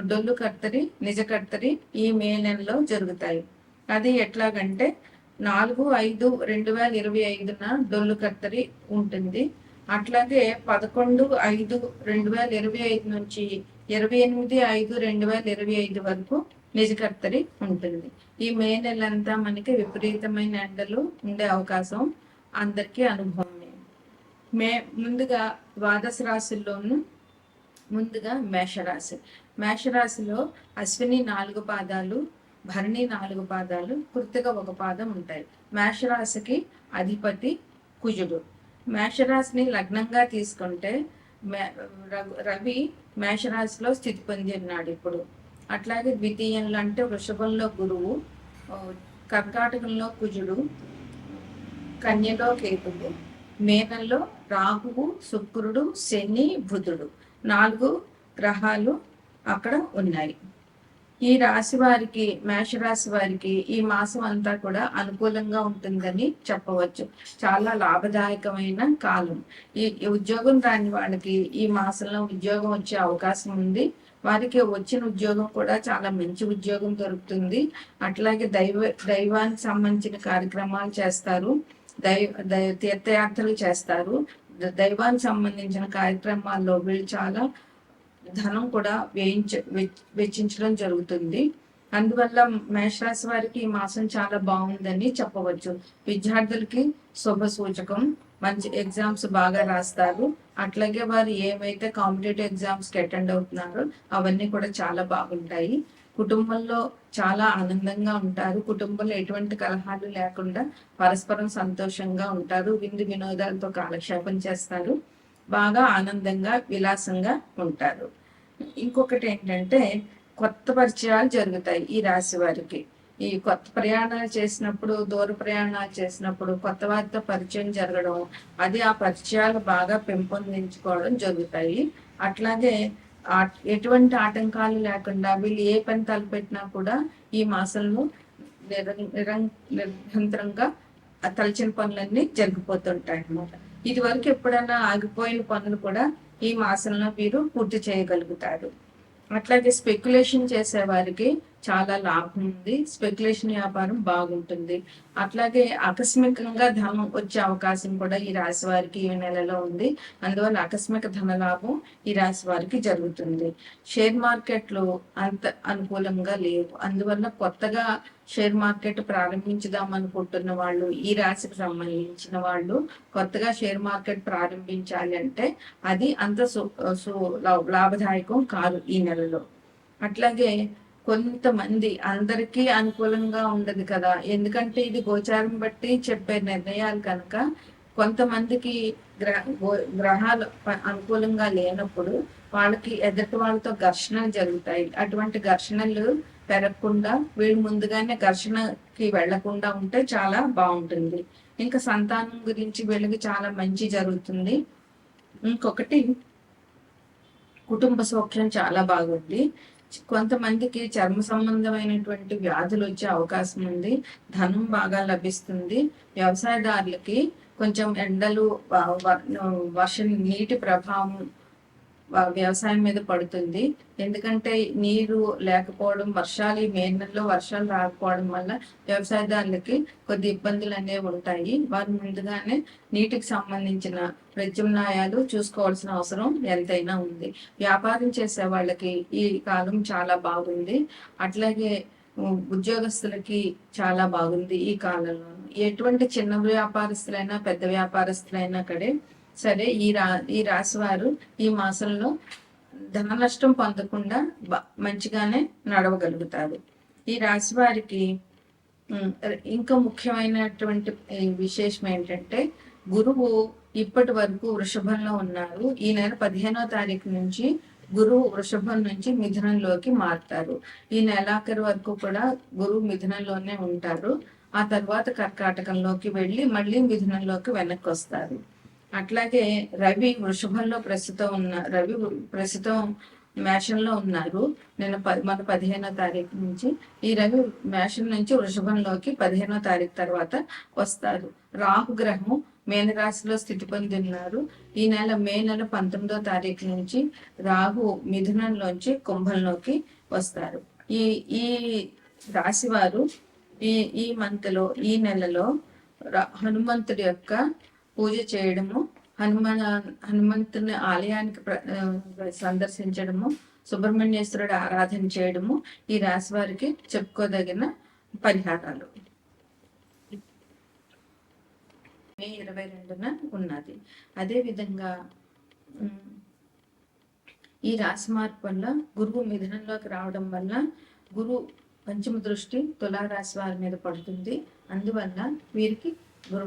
డొల్లు కర్తరి నిజ కర్తరి ఈ మే నెలలో జరుగుతాయి. అది ఎట్లాగంటే నాలుగు ఐదు రెండు వేల ఇరవై ఐదున డొల్లు కర్తరి ఉంటుంది. అట్లాగే పదకొండు ఐదు రెండు వేల ఇరవై ఐదు నుంచి ఇరవై ఎనిమిది ఐదు రెండు వేల ఇరవై ఐదు వరకు నిజకర్తరి ఉంటుంది. ఈ మే నెలంతా మనకి విపరీతమైన ఎండలు ఉండే అవకాశం అందరికీ అనుభవమే. మే ముందుగా ద్వాదశ రాశుల్లోనూ ముందుగా మేషరాశి. మేషరాశిలో అశ్విని నాలుగు పాదాలు భరణి నాలుగు పాదాలు కృతిక ఒక పాదం ఉంటాయి. మేషరాశికి అధిపతి కుజుడు. మేషరాశిని లగ్నంగా తీసుకుంటే రవి- రవి మేషరాశిలో స్థితి పొంది ఉన్నాడు ఇప్పుడు. అట్లాగే ద్వితీయంలో అంటే వృషభంలో గురువు కర్కాటకంలో కుజుడు కన్యలో కేతుడు మేనల్లో రాహువు శుక్రుడు శని బుధుడు. నాలుగు గ్రహాలు అక్కడ ఉన్నాయి. ఈ రాశి వారికి మేషరాశి వారికి ఈ మాసం అంతా కూడా అనుకూలంగా ఉంటుందని చెప్పవచ్చు. చాలా లాభదాయకమైన కాలం. ఈ ఉద్యోగం రాని వాళ్ళకి ఈ మాసంలో ఉద్యోగం వచ్చే అవకాశం ఉంది. వారికి వచ్చిన ఉద్యోగం కూడా చాలా మంచి ఉద్యోగం దొరుకుతుంది. అట్లాగే దైవ దైవానికి సంబంధించిన కార్యక్రమాలు చేస్తారు. దైవ దై తీర్థయాత్రలు చేస్తారు. దైవానికి సంబంధించిన కార్యక్రమాల్లో వీళ్ళు చాలా ధనం కూడా వేయించ వెచ్చించడం జరుగుతుంది. అందువల్ల మేషరాశి వారికి ఈ మాసం చాలా బాగుందని చెప్పవచ్చు. విద్యార్థులకి శుభ సూచకం. మంచి ఎగ్జామ్స్ బాగా రాస్తారు. అట్లాగే వారు ఏవైతే కాంపిటేటివ్ ఎగ్జామ్స్కి అటెండ్ అవుతున్నారో అవన్నీ కూడా చాలా బాగుంటాయి. కుటుంబంలో చాలా ఆనందంగా ఉంటారు. కుటుంబంలో ఎటువంటి కలహాలు లేకుండా పరస్పరం సంతోషంగా ఉంటారు. విందు వినోదాలతో కాలక్షేపం చేస్తారు. బాగా ఆనందంగా విలాసంగా ఉంటారు. ఇంకొకటి ఏంటంటే కొత్త పరిచయాలు జరుగుతాయి ఈ రాశి వారికి. ఈ కొత్త ప్రయాణాలు చేసినప్పుడు దూర ప్రయాణాలు చేసినప్పుడు కొత్త వారితో పరిచయం జరగడం అది ఆ పరిచయాలు బాగా పెంపొందించుకోవడం జరుగుతాయి. అట్లాగే ఎటువంటి ఆటంకాలు లేకుండా వీళ్ళు ఏ పని తలపెట్టినా కూడా ఈ మాసంలో నిరం- నిరం- నిరంతరంగా తలచిన పనులన్నీ జరిగిపోతుంటాయి అన్నమాట. ఇది వరకు ఎప్పుడన్నా ఆగిపోయిన పనులు కూడా ఈ మాసంలో వీరు పూర్తి చేయగలుగుతారు. అట్లాగే స్పెక్యులేషన్ చేసే వారికి చాలా లాభం ఉంది. స్పెక్యులేషన్ వ్యాపారం బాగుంటుంది. అట్లాగే ఆకస్మికంగా ధనం వచ్చే అవకాశం కూడా ఈ రాశి వారికి ఈ నెలలో ఉంది. అందువల్ల ఆకస్మిక ధన లాభం ఈ రాశి వారికి జరుగుతుంది. షేర్ మార్కెట్లు అంత అనుకూలంగా లేవు. అందువల్ల కొత్తగా షేర్ మార్కెట్ ప్రారంభించుదాం అనుకుంటున్న వాళ్ళు ఈ రాశికి సంబంధించిన వాళ్ళు కొత్తగా షేర్ మార్కెట్ ప్రారంభించాలి అంటే అది అంత సు- సు- లా- లాభదాయకం కాదు ఈ నెలలో. అట్లాగే కొంతమంది అందరికీ అనుకూలంగా ఉండదు కదా. ఎందుకంటే ఇది గోచారం బట్టి చెప్పే నిర్ణయాలు కనుక కొంతమందికి గ్రహ గో- గ్రహాలు అనుకూలంగా లేనప్పుడు వాళ్ళకి ఎదుటి వాళ్ళతో ఘర్షణలు జరుగుతాయి. అటువంటి ఘర్షణలు పెరగకుండా వీళ్ళు ముందుగానే ఘర్షణకి వెళ్ళకుండా ఉంటే చాలా బాగుంటుంది. ఇంకా సంతానం గురించి వీళ్ళకి చాలా మంచి జరుగుతుంది. ఇంకొకటి కుటుంబ సౌఖ్యం చాలా బాగుంది. కొంతమందికి చర్మ సంబంధమైనటువంటి వ్యాధులు వచ్చే అవకాశం ఉంది. ధనం బాగా లభిస్తుంది. వ్యవసాయదారులకి కొంచెం ఎండలు వర్షం నీటి ప్రభావం వ్యవసాయం మీద పడుతుంది. ఎందుకంటే నీరు లేకపోవడం వర్షాలు ఈ మే నెలలో వర్షాలు రాకపోవడం వల్ల వ్యవసాయదారులకి కొద్ది ఇబ్బందులు అనేవి ఉంటాయి. వారు ముందుగానే నీటికి సంబంధించిన ప్రత్యామ్నాయాలు చూసుకోవాల్సిన అవసరం ఎంతైనా ఉంది. వ్యాపారం చేసే వాళ్ళకి ఈ కాలం చాలా బాగుంది. అట్లాగే ఉద్యోగస్తులకి చాలా బాగుంది ఈ కాలంలో. ఎటువంటి చిన్న వ్యాపారస్తులైనా పెద్ద వ్యాపారస్తులైనా కడే సరే ఈ రా ఈ రాశి వారు ఈ మాసంలో ధన నష్టం పొందకుండా మంచిగానే నడవగలుగుతారు. ఈ రాశి వారికి ఇంకా ముఖ్యమైనటువంటి విశేషం ఏంటంటే గురువు ఇప్పటి వరకు వృషభంలో ఉన్నారు. ఈ నెల పదిహేనో తారీఖు నుంచి గురువు వృషభం నుంచి మిథునంలోకి మారుతారు. ఈ నెలాఖరు వరకు కూడా గురువు మిథునంలోనే ఉంటారు. ఆ తర్వాత కర్కాటకంలోకి వెళ్ళి మళ్ళీ మిథునంలోకి వెనక్కి వస్తారు అట్లాగే రవి వృషభంలో ప్రస్తుతం ఉన్న రవి ప్రస్తుతం మేషంలో ఉన్నారు. నేను మన పదిహేనో తారీఖు నుంచి ఈ రవి మేషం నుంచి వృషభంలోకి పదిహేనో తారీఖు తర్వాత వస్తారు రాహు గ్రహం మేనరాశిలో స్థితి పొంది ఉన్నారు ఈ నెల మే నెల పంతొమ్మిదో తారీఖు నుంచి రాహు మిథునంలోంచి కుంభంలోకి వస్తారు. ఈ ఈ రాశి వారు ఈ ఈ మంత్లో ఈ నెలలో హనుమంతుడి యొక్క పూజ చేయడము హనుమాన్ హనుమంతుని ఆలయానికి ప్ర- సందర్శించడము సుబ్రహ్మణ్యేశ్వరుడు ఆరాధన చేయడము ఈ రాశి వారికి చెప్పుకోదగిన పరిహారాలు. మే ఇరవై రెండున ఉన్నది. అదేవిధంగా ఈ రాశి మార్పు వల్ల గురువు మిథునంలోకి రావడం వల్ల గురు పంచమ దృష్టి తులారాశి వారి మీద పడుతుంది. అందువల్ల వీరికి గురు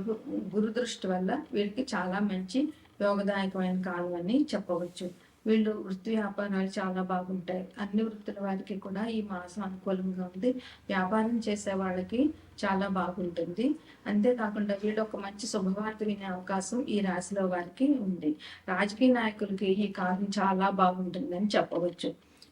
గురు దృష్టి వల్ల వీళ్ళకి చాలా మంచి యోగదాయకమైన కాలం అని చెప్పవచ్చు. వీళ్ళు వృత్తి వ్యాపారాలు చాలా బాగుంటాయి. అన్ని వృత్తుల వారికి కూడా ఈ మాసం అనుకూలంగా ఉంది. వ్యాపారం చేసే వాళ్ళకి చాలా బాగుంటుంది. అంతేకాకుండా వీళ్ళు ఒక మంచి శుభవార్త వినే అవకాశం ఈ రాశిలో వారికి ఉంది. రాజకీయ నాయకులకి ఈ కాలం చాలా బాగుంటుందని చెప్పవచ్చు.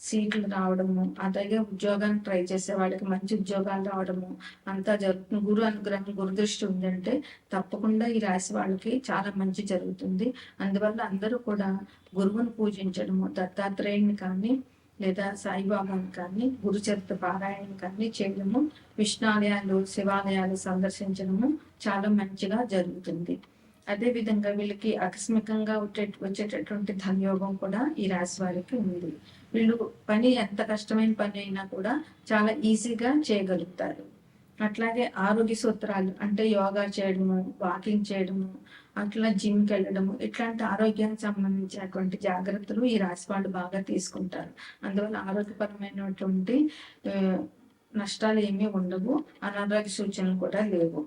సీట్లు రావడము అలాగే ఉద్యోగాన్ని ట్రై చేసే వాళ్ళకి మంచి ఉద్యోగాలు రావడము అంతా జరుగుతుంది గురు అనుగ్రహం గురుదృష్టి ఉందంటే తప్పకుండా ఈ రాశి వాళ్ళకి చాలా మంచి జరుగుతుంది. అందువల్ల అందరూ కూడా గురువును పూజించడము దత్తాత్రేయుని కానీ లేదా సాయిబాబాని కానీ గురుచరిత్ర పారాయణ కానీ చేయడము విష్ణాలయాలు శివాలయాలు సందర్శించడము చాలా మంచిగా జరుగుతుంది. అదే విధంగా వీళ్ళకి ఆకస్మికంగా వచ్చే వచ్చేటటువంటి ధనయోగం కూడా ఈ రాశి వారికి ఉంది. వీళ్ళు పని ఎంత కష్టమైన పని అయినా కూడా చాలా ఈజీగా చేయగలుగుతారు. అట్లాగే ఆరోగ్య సూత్రాలు అంటే యోగా చేయడము వాకింగ్ చేయడము అట్లా జిమ్కి వెళ్ళడము ఇట్లాంటి ఆరోగ్యానికి సంబంధించినటువంటి జాగ్రత్తలు ఈ రాశి వాళ్ళు బాగా తీసుకుంటారు. అందువల్ల ఆరోగ్యపరమైనటువంటి నష్టాలు ఏమీ ఉండవు అనారోగ్య సూచనలు కూడా లేవు.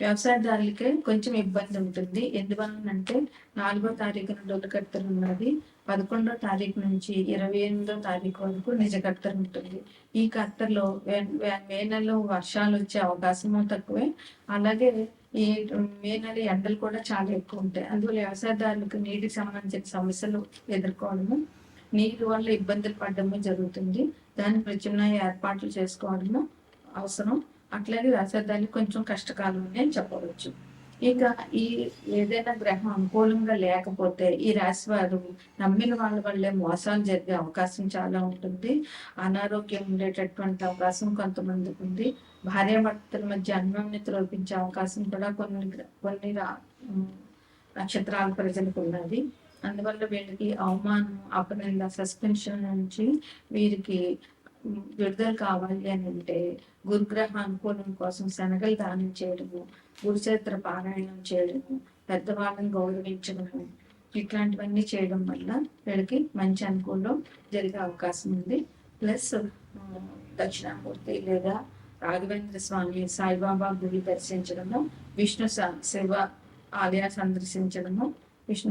వ్యవసాయదారులకే కొంచెం ఇబ్బంది ఉంటుంది. ఎందువలనంటే నాలుగో తారీఖున డొల్లుకత్తెర ఉన్నది. పదకొండో తారీఖు నుంచి ఇరవై ఎనిమిదో తారీఖు వరకు నిజ కత్తెర ఉంటుంది. ఈ కత్తెరలో మే నెలలో వర్షాలు వచ్చే అవకాశము తక్కువే. అలాగే ఈ మే నెల ఎండలు కూడా చాలా ఎక్కువ ఉంటాయి. అందువల్ల వ్యవసాయదారులకు నీటికి సంబంధించిన సమస్యలు ఎదుర్కోవడము నీటి వల్ల ఇబ్బందులు పడడము జరుగుతుంది. దాని ప్రత్యామ్నాయ ఏర్పాట్లు చేసుకోవడము అవసరం. అట్లాగే వ్యవసాయదారులు కొంచెం కష్టకాలం అని చెప్పవచ్చు. ఇక ఈ ఏదైనా గ్రహం అనుకూలంగా లేకపోతే ఈ రాశి వారు నమ్మిన వాళ్ళ వల్లే మోసాలు జరిగే అవకాశం చాలా ఉంటుంది. అనారోగ్యం ఉండేటటువంటి అవకాశం కొంతమందికి ఉంది. భార్యాభర్తల మధ్య అన్యోన్యత లోపించే అవకాశం కూడా కొన్ని కొన్ని నక్షత్రాల ప్రజలకు ఉన్నది. అందువల్ల వీళ్ళకి అవమానం అపనింద సస్పెన్షన్ నుంచి వీరికి విడుదల కావాలి అని అంటే గురుగ్రహ అనుకూలం కోసం శనగలు దానం చేయడము గురుచరిత్ర పారాయణం చేయడము పెద్దవాళ్ళని గౌరవించడము ఇట్లాంటివన్నీ చేయడం వల్ల వీళ్ళకి మంచి అనుకూలం జరిగే అవకాశం ఉంది. ప్లస్ దక్షిణామూర్తి లేదా రాఘవేంద్ర స్వామి సాయిబాబా గుడి దర్శించడము విష్ణు స- శివ ఆలయ సందర్శించడము విష్ణు